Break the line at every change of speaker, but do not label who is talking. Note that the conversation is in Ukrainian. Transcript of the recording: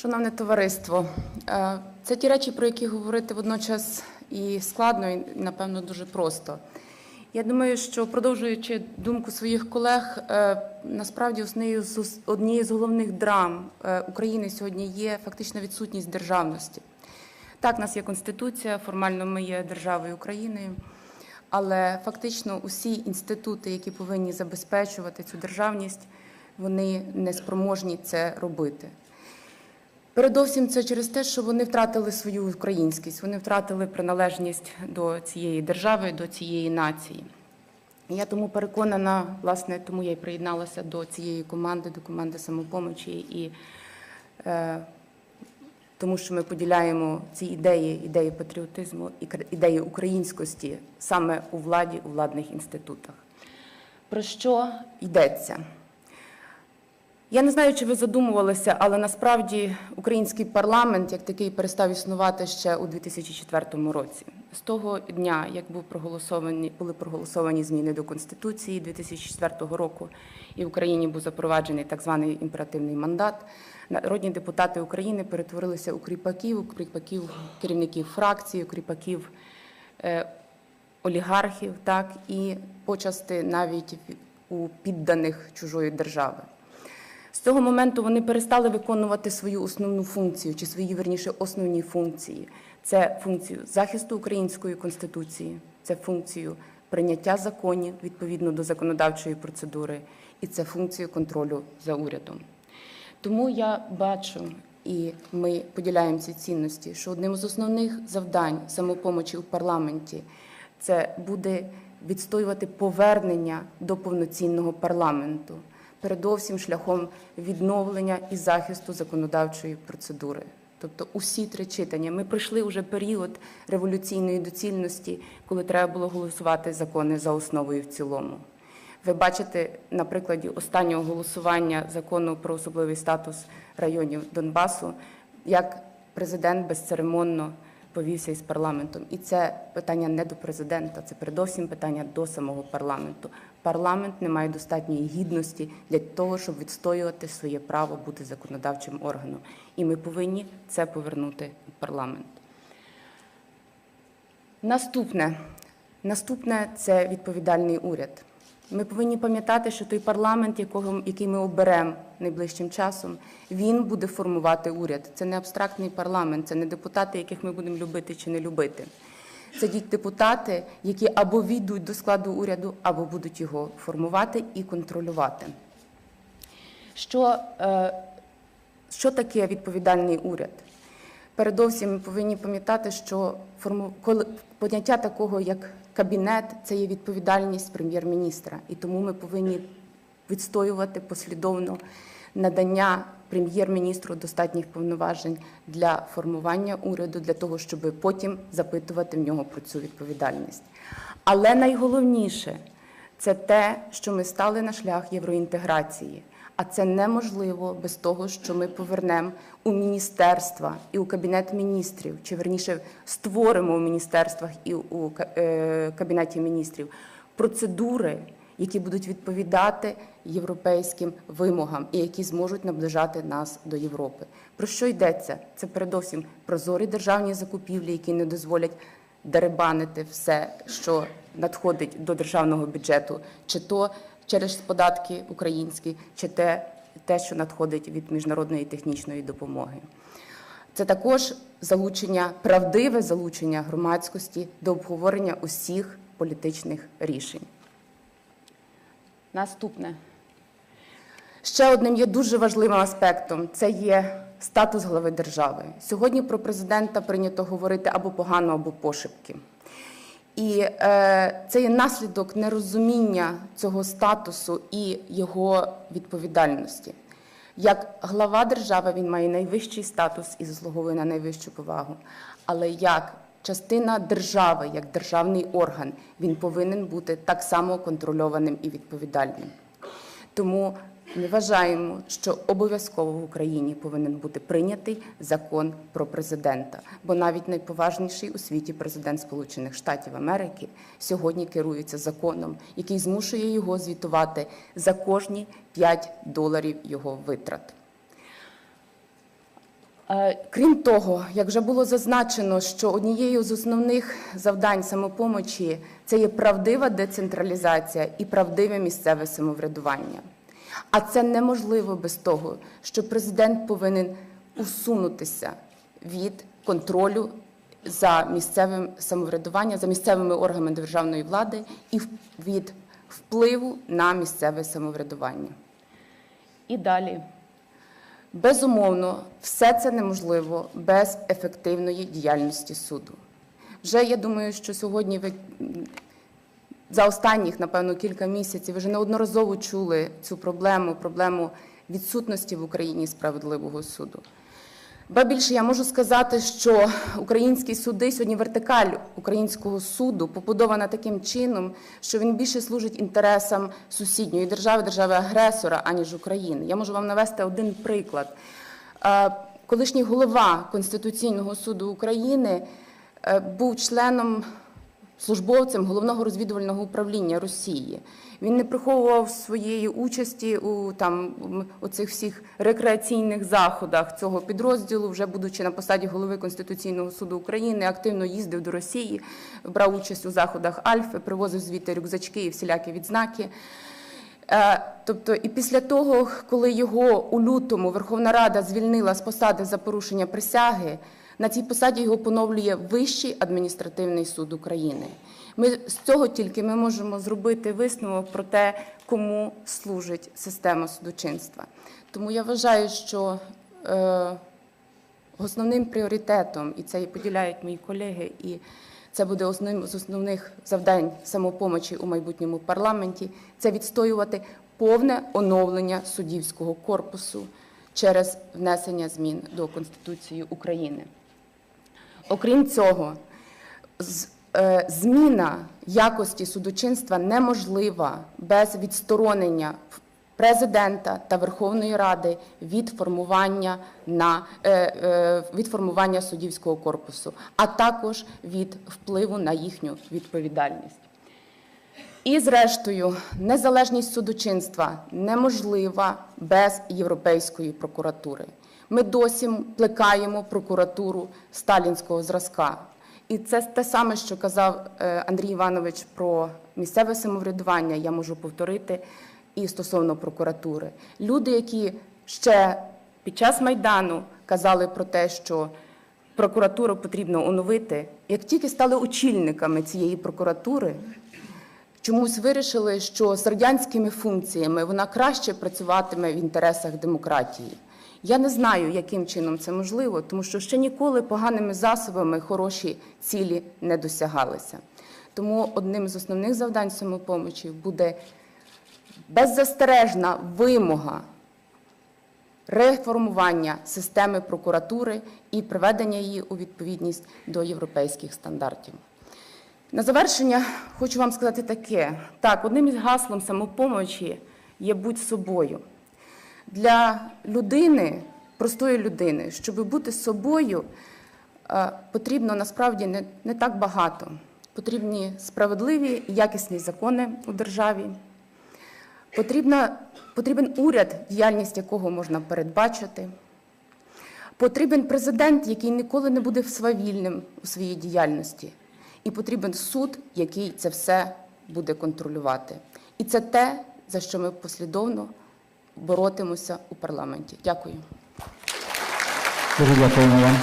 Шановне товариство, е, це ті речі, про які говорити водночас і складно, і напевно дуже просто. Я думаю, що продовжуючи думку своїх колег, е, насправді однією з головних драм е, України сьогодні є фактична відсутність державності. Так, у нас є конституція, формально ми є державою України, але фактично усі інститути, які повинні забезпечувати цю державність, вони не спроможні це робити. Передовсім це через те, що вони втратили свою українськість, вони втратили приналежність до цієї держави, до цієї нації. Я тому переконана, власне, тому я й приєдналася до цієї команди, до команди самопомочі, і е, тому що ми поділяємо ці ідеї, ідеї патріотизму і ідеї українськості саме у владі, у владних інститутах. Про що йдеться? Я не знаю, чи ви задумувалися, але насправді український парламент як такий перестав існувати ще у 2004 році. З того дня, як був проголосовані, були проголосовані зміни до Конституції 2004 року, і в Україні був запроваджений так званий імперативний мандат, народні депутати України перетворилися у кріпаків, у кріпаків керівників фракцій, у кріпаків е, олігархів, так і почасти навіть у підданих чужої держави. З цього моменту вони перестали виконувати свою основну функцію, чи свої верніше основні функції. Це функцію захисту української конституції, це функцію прийняття законів відповідно до законодавчої процедури, і це функцію контролю за урядом. Тому я бачу, і ми поділяємо ці цінності, що одним з основних завдань самопомочі у парламенті це буде відстоювати повернення до повноцінного парламенту, передовсім шляхом відновлення і захисту законодавчої процедури. Тобто усі три читання. Ми пройшли вже період революційної доцільності, коли треба було голосувати закони за основу і в цілому. Ви бачите на прикладі останнього голосування закону про особливий статус районів Донбасу, як президент безцеремонно повівся із парламентом. І це питання не до президента, це передовсім питання до самого парламенту. Парламент не має достатньої гідності для того, щоб відстоювати своє право бути законодавчим органом. І ми повинні це повернути в парламент. Наступне. Наступне це відповідальний уряд. Ми повинні пам'ятати, що той парламент, який ми оберемо найближчим часом, він буде формувати уряд. Це не абстрактний парламент, це не депутати, яких ми будемо любити чи не любити. Це ті депутати, які або війдуть до складу уряду, або будуть його формувати і контролювати. Що, е, що таке відповідальний уряд? Передовсім ми повинні пам'ятати, що поняття такого, як кабінет, це є відповідальність прем'єр-міністра. І тому ми повинні відстоювати послідовно надання прем'єр-міністру достатніх повноважень для формування уряду, для того, щоб потім запитувати в нього про цю відповідальність. Але найголовніше це те, що ми стали на шлях євроінтеграції. А це неможливо без того, що ми повернемо у міністерства і у кабінет міністрів, чи верніше створимо у міністерствах і у е, кабінеті міністрів процедури, які будуть відповідати європейським вимогам і які зможуть наближати нас до Європи. Про що йдеться? Це передовсім прозорі державні закупівлі, які не дозволять деребанити все, що надходить до державного бюджету, чи то через податки українські, чи те, те, що надходить від міжнародної технічної допомоги. Це також залучення, правдиве залучення громадськості до обговорення усіх політичних рішень. Наступне. Ще одним є дуже важливим аспектом це є статус глави держави. Сьогодні про президента прийнято говорити або погано, або пошепки. І е, це є наслідок нерозуміння цього статусу і його відповідальності. Як глава держави він має найвищий статус і заслуговує на найвищу повагу. Але як частина держави, як державний орган, він повинен бути так само контрольованим і відповідальним. Тому ми вважаємо, що обов'язково в Україні повинен бути прийнятий закон про президента, бо навіть найповажніший у світі президент Сполучених Штатів Америки сьогодні керується законом, який змушує його звітувати за кожні 5 доларів його витрат. Е, Крім того, як вже було зазначено, що однією з основних завдань самопомочі це є правдива децентралізація і правдиве місцеве самоврядування. А це неможливо без того, що президент повинен усунутися від контролю за місцевим самоврядуванням, за місцевими органами державної влади і від впливу на місцеве самоврядування. І далі. Безумовно, все це неможливо без ефективної діяльності суду. Вже я думаю, що сьогодні ви за останніх, напевно, кілька місяців вже неодноразово чули цю проблему, проблему відсутності в Україні справедливого суду. Ба більше я можу сказати, що українські суди сьогодні вертикаль українського суду побудована таким чином, що він більше служить інтересам сусідньої держави, держави-агресора, аніж України. Я можу вам навести один приклад. Е, Колишній голова Конституційного суду України е, був членом службовцем головного розвідувального управління Росії. Він не приховував своєї участі у там у цих всіх рекреаційних заходах цього підрозділу, вже будучи на посаді голови Конституційного суду України, активно їздив до Росії, брав участь у заходах Альфи, привозив звідти рюкзачки і всілякі відзнаки. Е, Тобто, і після того, коли його у лютому Верховна Рада звільнила з посади за порушення присяги, на цій посаді його поновлює Вищий адміністративний суд України. Ми з цього тільки ми можемо зробити висновок про те, кому служить система судочинства. Тому я вважаю, що е, основним пріоритетом, і це і поділяють мої колеги, і це буде одним з основних завдань самопомочі у майбутньому парламенті, це відстоювати повне оновлення суддівського корпусу через внесення змін до Конституції України. Окрім цього, е, зміна якості судочинства неможлива без відсторонення президента та Верховної Ради від формування на е, е, від формування суддівського корпусу, а також від впливу на їхню відповідальність. І, зрештою, незалежність судочинства неможлива без Європейської прокуратури. Ми досі плекаємо прокуратуру сталінського зразка. І це те саме, що казав е, Андрій Іванович про місцеве самоврядування, я можу повторити і стосовно прокуратури. Люди, які ще під час Майдану казали про те, що прокуратуру потрібно оновити, як тільки стали очільниками цієї прокуратури, чомусь вирішили, що з радянськими функціями вона краще працюватиме в інтересах демократії. Я не знаю, яким чином це можливо, тому що ще ніколи поганими засобами хороші цілі не досягалися. Тому одним з основних завдань самопомочі буде беззастережна вимога реформування системи прокуратури і приведення її у відповідність до європейських стандартів. На завершення хочу вам сказати таке: так, одним із гаслом самопомочі є будь собою. Для людини, простої людини, щоб бути собою, е, потрібно насправді не, не так багато. Потрібні справедливі і якісні закони у державі. Потрібна, потрібен уряд, діяльність якого можна передбачити. Потрібен президент, який ніколи не буде свавільним у своїй діяльності. І потрібен суд, який це все буде контролювати. І це те, за що ми послідовно боротимося у парламенті. Дякую.
Дуже дякуємо вам.